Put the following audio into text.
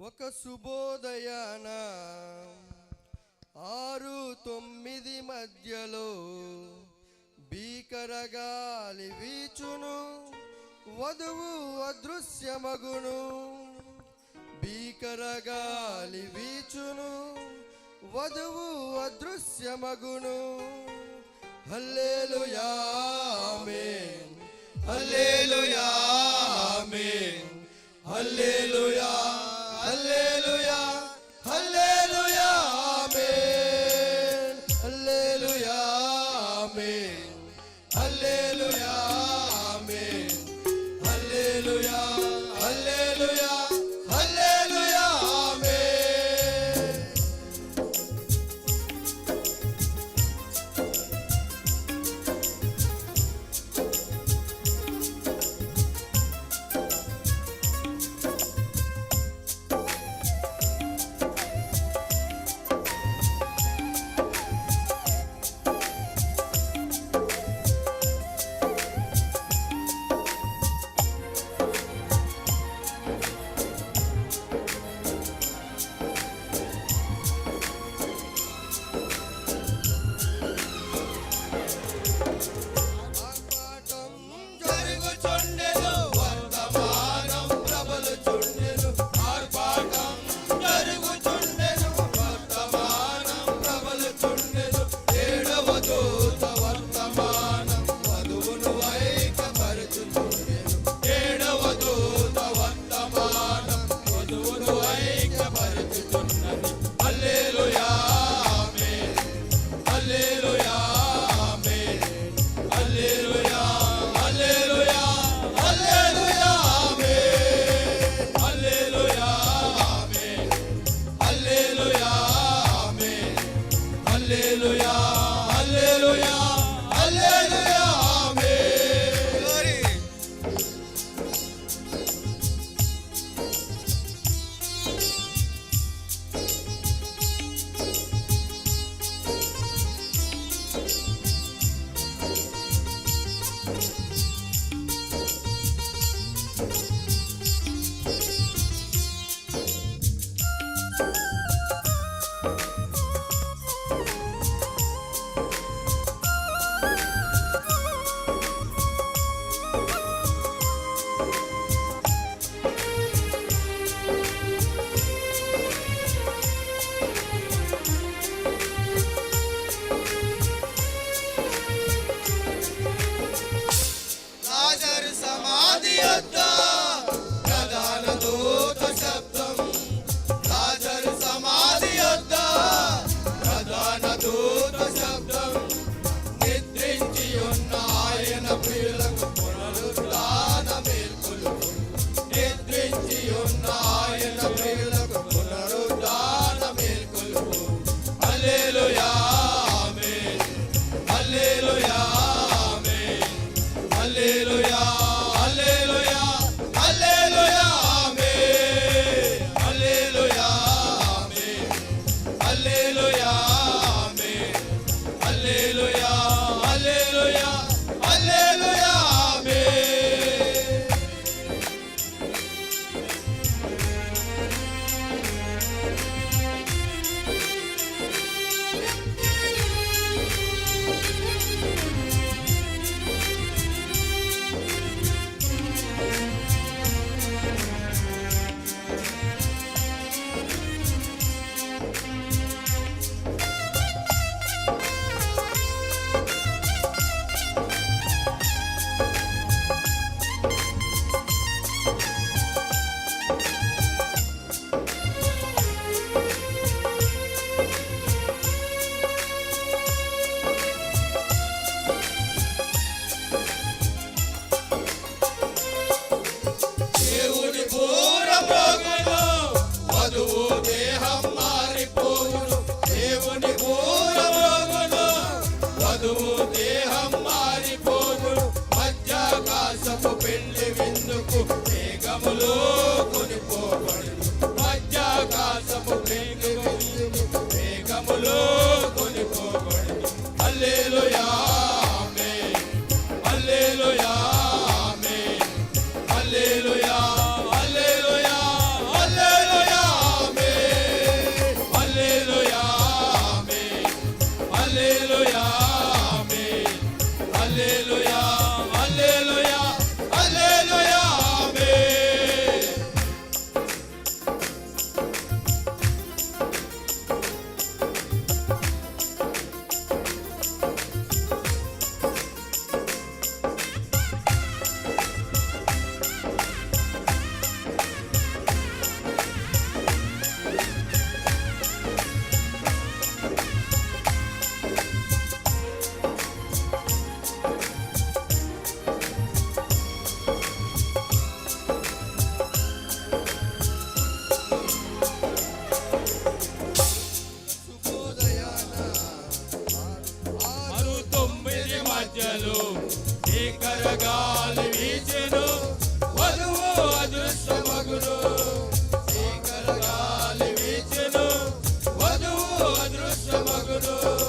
ఒక శుభోదయాన ఆరు తొమ్మిది మధ్యలో భీకర గాలి వీచును వధువు అదృశ్యమగును. భీకరగాలి వీచును వధువు అదృశ్యమగును. హల్లేలుయామేన్ హల్లేలుయామేన్ హల్లేలుయా. Hallelujah. కరగాలి వీచెను వధువు అదృష్టమగును. కరగాలి వీచెను వధువు అదృష్టమగును.